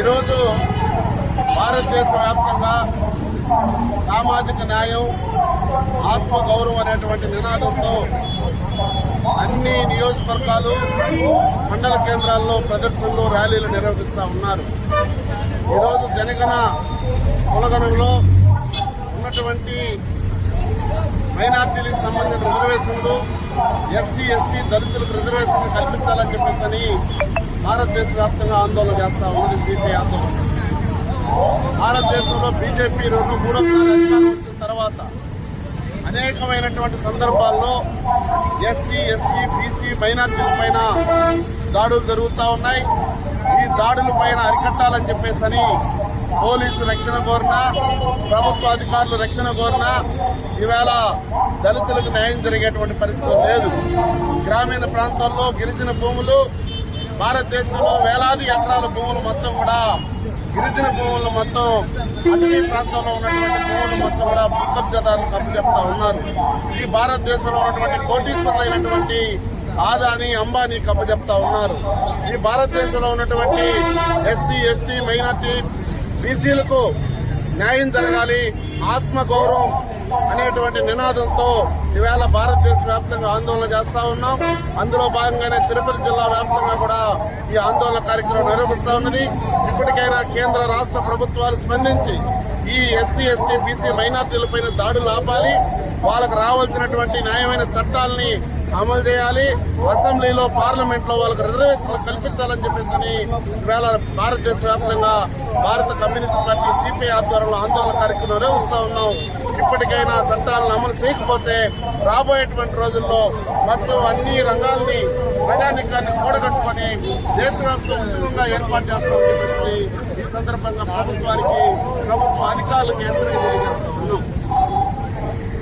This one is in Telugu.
ఈరోజు భారతదేశ వ్యాప్తంగా సామాజిక న్యాయం ఆత్మ గౌరవం అనేటువంటి నినాదంతో అన్ని నియోజకవర్గాలు మండల కేంద్రాల్లో ప్రదర్శనలు ర్యాలీలు నిర్వహిస్తూ ఉన్నారు. ఈరోజు జనగణ కులగణంలో ఉన్నటువంటి మైనార్టీలకు సంబంధించిన రిజర్వేషన్లు ఎస్సీ ఎస్టీ దళితులకు రిజర్వేషన్లు కల్పించాలని చెప్పేసి భారతదేశ వ్యాప్తంగా ఆందోళన చేస్తా ఉన్నది సిపిఐ ఆందోళన. భారతదేశంలో బీజేపీ రెండు మూడోసారి అధికారం వచ్చిన తర్వాత అనేకమైనటువంటి సందర్భాల్లో ఎస్సీ ఎస్టీ బీసీ మైనార్టీల పైన దాడులు జరుగుతూ ఉన్నాయి. ఈ దాడుల పైన అరికట్టాలని చెప్పేసని పోలీసు రక్షణ కోరినా ప్రభుత్వ అధికారులు రక్షణ కోరినా ఈవేళ దళితులకు న్యాయం జరిగేటువంటి పరిస్థితి లేదు. గ్రామీణ ప్రాంతాల్లో గిరిజన భూములు భారతదేశంలో వేలాది ఎకరాల భూములు మొత్తం కూడా గిరిజన భూములు మొత్తం అటవీ ప్రాంతంలో ఉన్నటువంటి భూములు మొత్తం కూడా భూ కబ్జాదారులు చెప్తా ఉన్నారు. ఈ భారతదేశంలో ఉన్నటువంటి కోటీశ్వరులైనటువంటి ఆదాని అంబానీ కప్పు చెప్తా ఉన్నారు. ఈ భారతదేశంలో ఉన్నటువంటి ఎస్సీ ఎస్టీ మైనార్టీ బీసీలకు న్యాయం జరగాలి ఆత్మగౌరవం అనేటువంటి నినాదంతో ఈవేళ భారతదేశ వ్యాప్తంగా ఆందోళన చేస్తా ఉన్నాం. అందులో భాగంగానే తిరుపతి జిల్లా వ్యాప్తంగా కూడా ఈ ఆందోళన కార్యక్రమం నిర్వహిస్తా ఉన్నది. ఇప్పటికైనా కేంద్ర రాష్ట్ర ప్రభుత్వాలు స్పందించి ఈ ఎస్సీ ఎస్టీ బీసీ మైనార్టీలపైన దాడులు ఆపాలి. వాళ్ళకు రావాల్సినటువంటి న్యాయమైన చట్టాలని అమలు చేయాలి. అసెంబ్లీలో పార్లమెంట్లో వాళ్ళకి రిజర్వేషన్లు కల్పించాలని చెప్పేసి ఇవాళ భారతదేశ వ్యాప్తంగా భారత కమ్యూనిస్ట్ పార్టీ సిపిఐ ఆధ్వర్యంలో ఆందోళన కార్యక్రమం నిర్వహిస్తూ ఉన్నాం. ఇప్పటికైనా చట్టాలను అమలు చేయకపోతే రాబోయేటువంటి రోజుల్లో మొత్తం అన్ని రంగాల్ని ప్రజానికాన్ని కూడగట్టుకొని దేశవ్యాప్తంగా ఏర్పాటు చేస్తామని చెప్పేసి ఈ సందర్భంగా ప్రభుత్వానికి ప్రభుత్వ అధికారులకు హెచ్చరిక